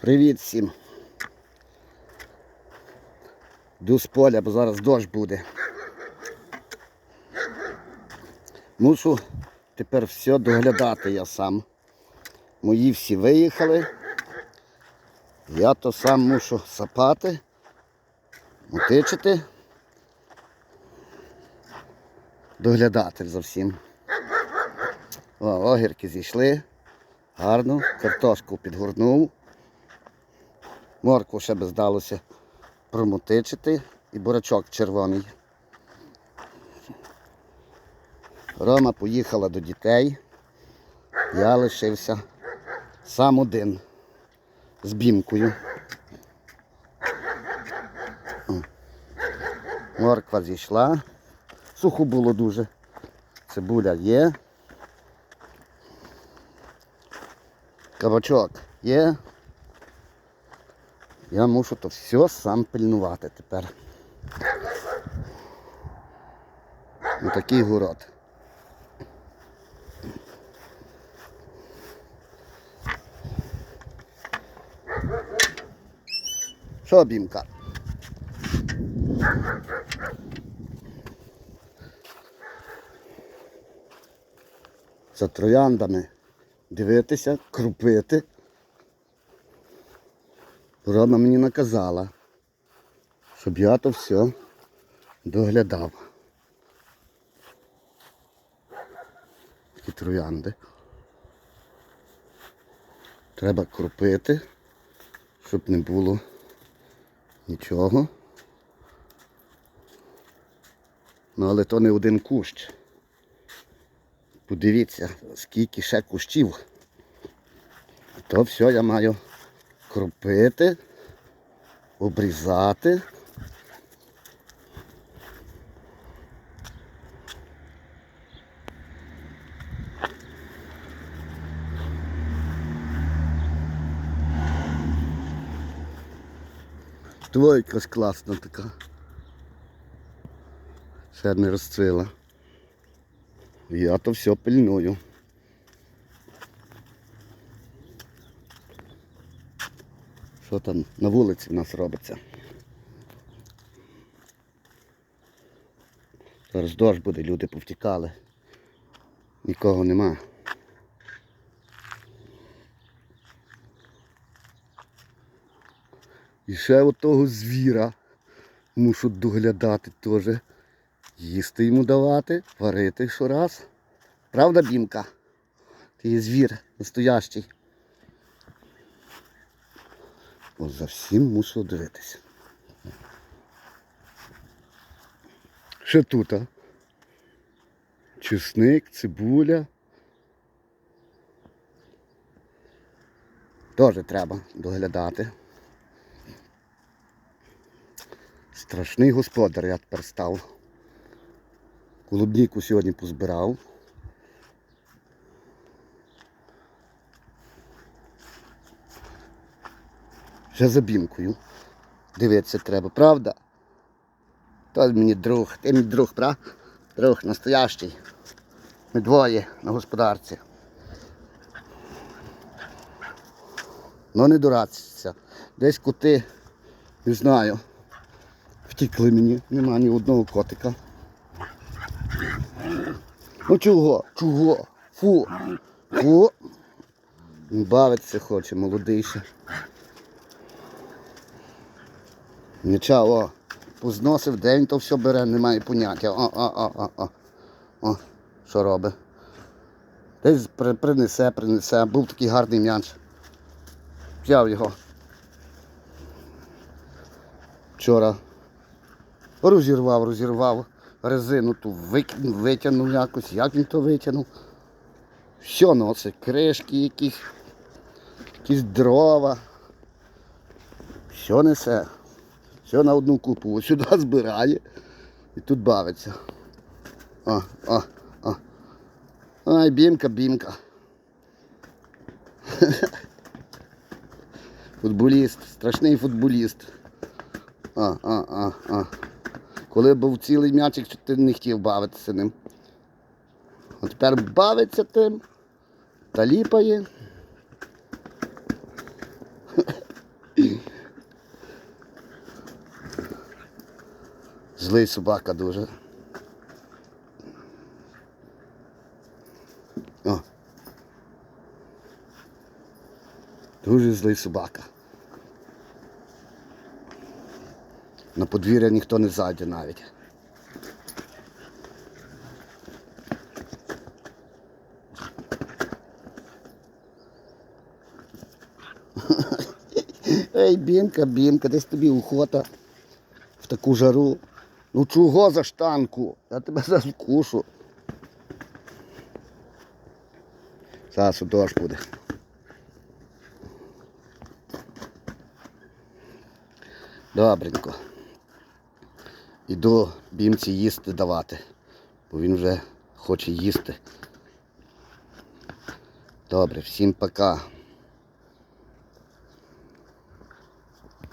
Привіт всім. Йду з поля, бо зараз дощ буде. Мушу тепер все доглядати я сам. Мої всі виїхали. Я то сам мушу сапати, мотичити, доглядати за всім. О, огірки зійшли. Гарно, картошку підгорнув. Моркву ще би здалося промотичити і бурачок червоний. Рома поїхала до дітей. Я лишився сам один з бімкою. Морква зійшла. Сухо було дуже. Цибуля є. Кабачок є. Я мушу то все сам пильнувати тепер. Ось такий город. Що, бімка? За трояндами дивитися, крупити. Рома мені наказала, щоб я то все доглядав. Такі троянди. Треба крупити, щоб не було нічого. Ну але то не один кущ. Подивіться, скільки ще кущів. То все я маю кропити, обрізати. Двойка класна така. Ще не розцвіла. Я то все пильную. Що там на вулиці в нас робиться? Зараз дощ буде, люди повтікали. Нікого нема. І ще от звіра мушу доглядати теж. Їсти йому давати, варити щораз. Правда, бімка? Ти є звір настоящий. От за всім мушу дивитися. Ще тут, а? Чесник, цибуля. Теж треба доглядати. Страшний господар я тепер став. Клубніку сьогодні позбирав. Бімкою. Дивитися треба, правда? То мені друг, ти мій друг, правда? Друг настоящий. Ми двоє на господарці. Ну не дурацься. Десь коти, не знаю, втікли мені, нема ні одного котика. Ну чого? Чого? Фу. Фу. Бавитися хоче, молодий ще. Нічого, позносив, де він то все бере, немає поняття. О, о, о, о, о. О, що робить? Десь при- принесе, принесе. Був такий гарний м'яч. Взяв його. Вчора розірвав, розірвав резину ту витягнув якось, як він то витягнув. Все носить, кришки якісь, якісь дрова. Все несе. Все на одну купу. Ось сюди збирає і тут бавиться. О, о, о. Ай, бімка, бімка. Футболіст, страшний футболіст. А, а, а, а. Коли був цілий м'ячик, ти не хотів бавитися ним. А тепер бавиться тим та ліпає. Злий собака дуже. О. Дуже злий собака. На подвір'я ніхто не зайде навіть. Ей, бімка, бімка, десь тобі охота в таку жару. Ну чого за штанку? Я тебе зараз вкушу. Зараз дощ буде. Добренько. Іду бімці їсти давати, бо він вже хоче їсти. Добре, всім пока.